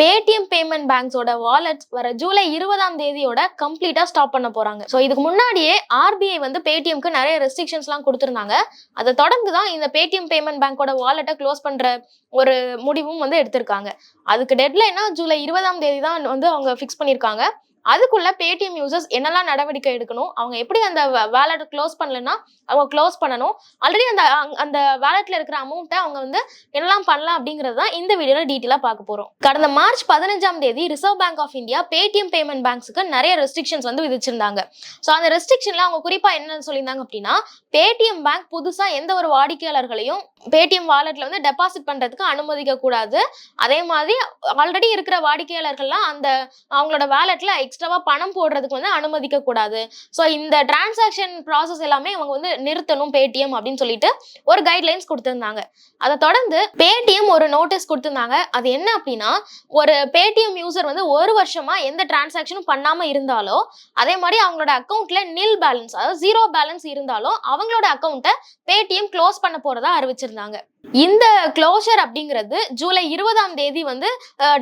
Paytm payment பேங்க்ஸோட wallets வர ஜூலை இருபதாம் தேதியோட கம்ப்ளீட்டா ஸ்டாப் பண்ண போறாங்க. ஸோ இதுக்கு முன்னாடியே ஆர்பிஐ வந்து பேடிஎம்க்கு நிறைய ரெஸ்ட்ரிக்ஷன்ஸ்லாம் கொடுத்துருந்தாங்க. அதை தொடர்ந்து தான் இந்த பேடிஎம் பேமெண்ட் பேங்க்கோட வாலெட்டை க்ளோஸ் பண்ற ஒரு முடிவும் வந்து எடுத்திருக்காங்க. அதுக்கு டெட்லைனா ஜூலை இருபதாம் தேதி தான் வந்து அவங்க ஃபிக்ஸ் பண்ணியிருக்காங்க. அதுக்குள்ள பேடிஎம் யூசர்ஸ் என்னெல்லாம் நடவடிக்கை எடுக்கணும்? அவங்க எப்படி அந்த வேலெட் க்ளோஸ் பண்ணலன்னா அவங்க க்ளோஸ் பண்ணணும். ஆல்ரெடி அந்த அந்த வேலெட்ல இருக்கிற அமௌண்ட்டை அவங்க வந்து என்னெல்லாம் பண்ணலாம் அப்படிங்கிறது தான் இந்த வீடியோல டீட்டெயிலாக பார்க்க போறோம். கடந்த மார்ச் பதினஞ்சாம் தேதி Reserve Bank of India Paytm payment பேங்க்ஸுக்கு நிறைய ரெஸ்ட்ரிக்ஷன்ஸ் வந்து விதிச்சிருந்தாங்க. ஸோ அந்த ரெஸ்ட்ரிக்ஷன்ல அவங்க குறிப்பா என்னன்னு சொல்லியிருந்தாங்க அப்படின்னா பேடிஎம் பேங்க் புதுசா எந்த ஒரு வாடிக்கையாளர்களையும் பேடிஎம் வாலெட்ல வந்து டெபாசிட் பண்றதுக்கு அனுமதிக்க கூடாது அதே மாதிரி ஆல்ரெடி இருக்கிற வாடிக்கையாளர்கள்லாம் அந்த அவங்களோட வேலெட்ல எக்ஸ்ட்ராவாக பணம் போடுறதுக்கு வந்து அனுமதிக்க கூடாது. ஸோ இந்த டிரான்சாக்ஷன் ப்ராசஸ் எல்லாமே அவங்க வந்து நிறுத்தணும் பேடிஎம் அப்படின்னு சொல்லிட்டு ஒரு கைட்லைன்ஸ் கொடுத்துருந்தாங்க. அதை தொடர்ந்து பேடிஎம் ஒரு நோட்டீஸ் கொடுத்துருந்தாங்க. அது என்ன அப்படின்னா ஒரு பேடிஎம் யூசர் வந்து ஒரு வருஷமா எந்த டிரான்சாக்ஷனும் பண்ணாம இருந்தாலோ அதே மாதிரி அவங்களோட அக்கௌண்ட்ல நில் பேலன்ஸ் அதாவது ஜீரோ பேலன்ஸ் இருந்தாலும் அவங்களோட அக்கௌண்ட்டை பேடிஎம் க்ளோஸ் பண்ண போறதா அறிவிச்சிருந்தாங்க. இந்த க்ளோஷர் அப்படிங்கிறது ஜூலை இருபதாம் தேதி வந்து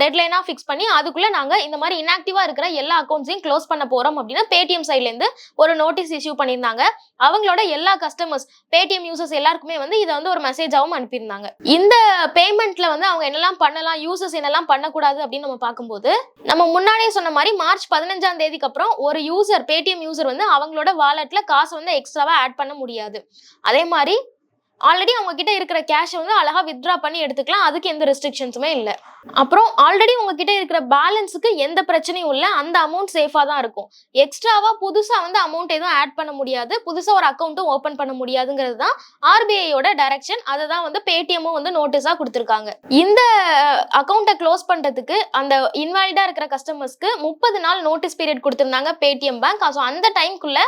டெட்லைனாக ஃபிக்ஸ் பண்ணி அதுக்குள்ளே நாங்கள் இந்த மாதிரி இன்ஆக்டிவாக இருக்கிற எல்லா அக்கௌண்ட்ஸையும் க்ளோஸ் பண்ண போகிறோம் அப்படின்னு பேடிஎம் சைட்லேருந்து ஒரு நோட்டீஸ் இஷ்யூ பண்ணியிருந்தாங்க. அவங்களோட எல்லா கஸ்டமர்ஸ் பேடிஎம் யூசர்ஸ் எல்லாருக்குமே வந்து இதை வந்து ஒரு மெசேஜாகவும் அனுப்பியிருந்தாங்க. இந்த பேமெண்ட்ல வந்து அவங்க என்னெல்லாம் பண்ணலாம் யூசர்ஸ் என்னெல்லாம் பண்ணக்கூடாது அப்படின்னு நம்ம பார்க்கும்போது நம்ம முன்னாடியே சொன்ன மாதிரி மார்ச் பதினஞ்சாம் தேதிக்கு அப்புறம் ஒரு யூசர் பேடிஎம் யூசர் வந்து அவங்களோட வாலெட்ல காசு வந்து எக்ஸ்ட்ராவா ஆட் பண்ண முடியாது. அதே மாதிரி ஆல்ரெடி அவங்க கிட்ட இருக்கிற கேஷை வந்து அழகா வித்ட்ரா பண்ணி எடுத்துக்கலாம். அதுக்கு எந்த ரெஸ்ட்ரிக்ஷன்ஸுமே இல்லை. அப்புறம் ஆல்ரெடி உங்ககிட்ட இருக்கிற பேலன்ஸுக்கு எந்த பிரச்சனையும் இல்லை. அந்த அமௌண்ட் சேஃபாக தான் இருக்கும். எக்ஸ்ட்ராவா புதுசா வந்து அமௌண்ட் எதுவும் ஆட் பண்ண முடியாது. புதுசா ஒரு அக்கௌண்ட்டும் ஓப்பன் பண்ண முடியாதுங்கிறது தான் ஆர்பிஐயோட டைரக்ஷன் அதை தான் வந்து பேடிஎம்மும் வந்து நோட்டீஸாக கொடுத்துருக்காங்க. இந்த அக்கௌண்ட்டை க்ளோஸ் பண்றதுக்கு அந்த இன்வாலிடா இருக்கிற கஸ்டமர்ஸ்க்கு முப்பது நாள் நோட்டீஸ் பீரியட் கொடுத்துருந்தாங்க பேடிஎம் பேங்க் ஸோ அந்த டைம்குள்ள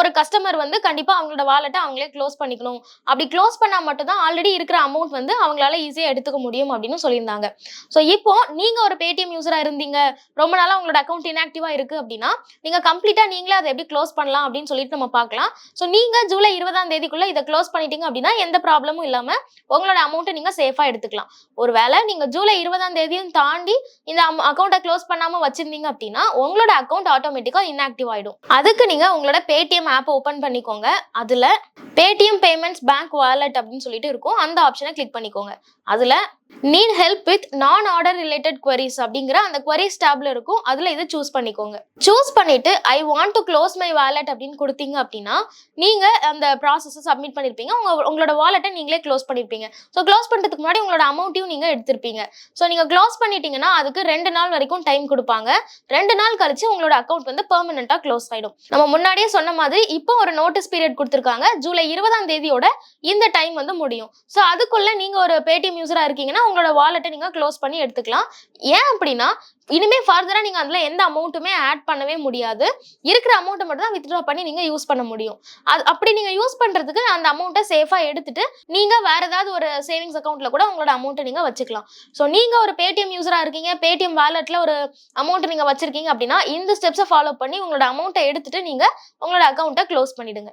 ஒரு கஸ்டமர் வந்து கண்டிப்பா அவங்களோட வாலெட்டை அவங்களே க்ளோஸ் பண்ணிக்கணும். அப்படி க்ளோஸ் பண்ணால் மட்டும் தான் ஆல்ரெடி இருக்கிற அமௌண்ட் வந்து அவங்களால ஈஸியாக எடுத்துக்க முடியும் அப்படின்னு சொல்லியிருந்தாங்க. ஸோ இப்போ நீங்கள் ஒரு பேடிஎம் யூஸராக இருந்தீங்க ரொம்ப நாளாக உங்களோட அக்கௌண்ட் இன்ஆக்டிவாக இருக்குது அப்படின்னா நீங்கள் கம்ப்ளீட்டாக நீங்களே அதை எப்படி க்ளோஸ் பண்ணலாம் அப்படின்னு சொல்லிட்டு நம்ம பார்க்கலாம். ஸோ நீங்கள் ஜூலை இருபதாம் தேதிக்குள்ளே இதை க்ளோஸ் பண்ணிட்டீங்க அப்படின்னா எந்த ப்ராப்ளமும் இல்லாமல் உங்களோட அமௌண்ட்டை நீங்கள் சேஃபாக எடுத்துக்கலாம். ஒருவேளை நீங்கள் ஜூலை இருபதாம் தேதியும் தாண்டி இந்த அக்கௌண்ட்டை க்ளோஸ் பண்ணாமல் வச்சிருந்தீங்க அப்படின்னா உங்களோட அக்கௌண்ட் ஆட்டோமேட்டிக்காக இன்ஆக்டிவ் ஆயிடும். அதுக்கு நீங்கள் உங்களோட பேடிஎம் ஆப் ஓப்பன் பண்ணிக்கோங்க. அதில் பேடிஎம் பேமெண்ட்ஸ் பேங்க் வாலெட் அப்படின்னு சொல்லிட்டு இருக்கும். அந்த ஆப்ஷனை கிளிக் பண்ணிக்கோங்க. அதுல need help with non order related queries அப்படிங்கிற அந்த குவரிஸ் டேப்ல இருக்கும். அதுல இதை சூஸ் பண்ணிக்கோங்க. சூஸ் பண்ணிட்டு I want to close my wallet அப்படின்னு கொடுத்தீங்க அப்படின்னா நீங்க அந்த ப்ராசஸை சப்மிட் பண்ணிருப்பீங்க. உங்க உங்களோட வாலெட்டை நீங்களே க்ளோஸ் பண்ணிருப்பீங்க. ஸோ க்ளோஸ் பண்றதுக்கு முன்னாடி உங்களோட அமௌண்ட்டையும் நீங்க எடுத்திருப்பீங்க. ஸோ நீங்க க்ளோஸ் பண்ணிட்டீங்கன்னா அதுக்கு ரெண்டு நாள் வரைக்கும் டைம் கொடுப்பாங்க. ரெண்டு நாள் கழிச்சு உங்களோட அக்கௌண்ட் வந்து பெர்மனண்டா க்ளோஸ் ஆயிடும். நம்ம முன்னாடியே சொன்ன மாதிரி இப்போ ஒரு நோட்டீஸ் பீரியட் கொடுத்துருக்காங்க. ஜூலை இருபதாம் தேதியோட இந்த டைம் வந்து முடியும். ஸோ அதுக்குள்ள நீங்க ஒரு பேடிஎம் யூசரா இருக்கீங்கன்னா உங்களோட வாலெட்டை நீங்கள் க்ளோஸ் பண்ணி எடுத்துக்கலாம். ஏன் அப்படின்னா இனிமேல் ஃபர்தராக நீங்கள் அதில் எந்த அமௌண்ட்டுமே ஆட் பண்ணவே முடியாது. இருக்கிற அமௌண்ட்டை மட்டும் தான் வித்ட்ரா பண்ணி நீங்கள் யூஸ் பண்ண முடியும். அது அப்படி நீங்கள் யூஸ் பண்ணுறதுக்கு அந்த அமௌண்ட்டை சேஃபாக எடுத்துட்டு நீங்கள் வேற ஏதாவது ஒரு சேவிங்ஸ் அக்கௌண்ட்டில் கூட உங்களோட அமௌண்ட்டை நீங்கள் வச்சுக்கலாம். ஸோ நீங்கள் ஒரு பேடிஎம் யூஸராக இருக்கீங்க பேடிஎம் வாலெட்டில் ஒரு அமௌண்ட் நீங்கள் வச்சுருக்கீங்க அப்படின்னா இந்த ஸ்டெப்ஸை ஃபாலோ பண்ணி உங்களோட அமௌண்ட்டை எடுத்துட்டு நீங்கள் உங்களோட அக்கௌண்ட்டை க்ளோஸ் பண்ணிவிடுங்க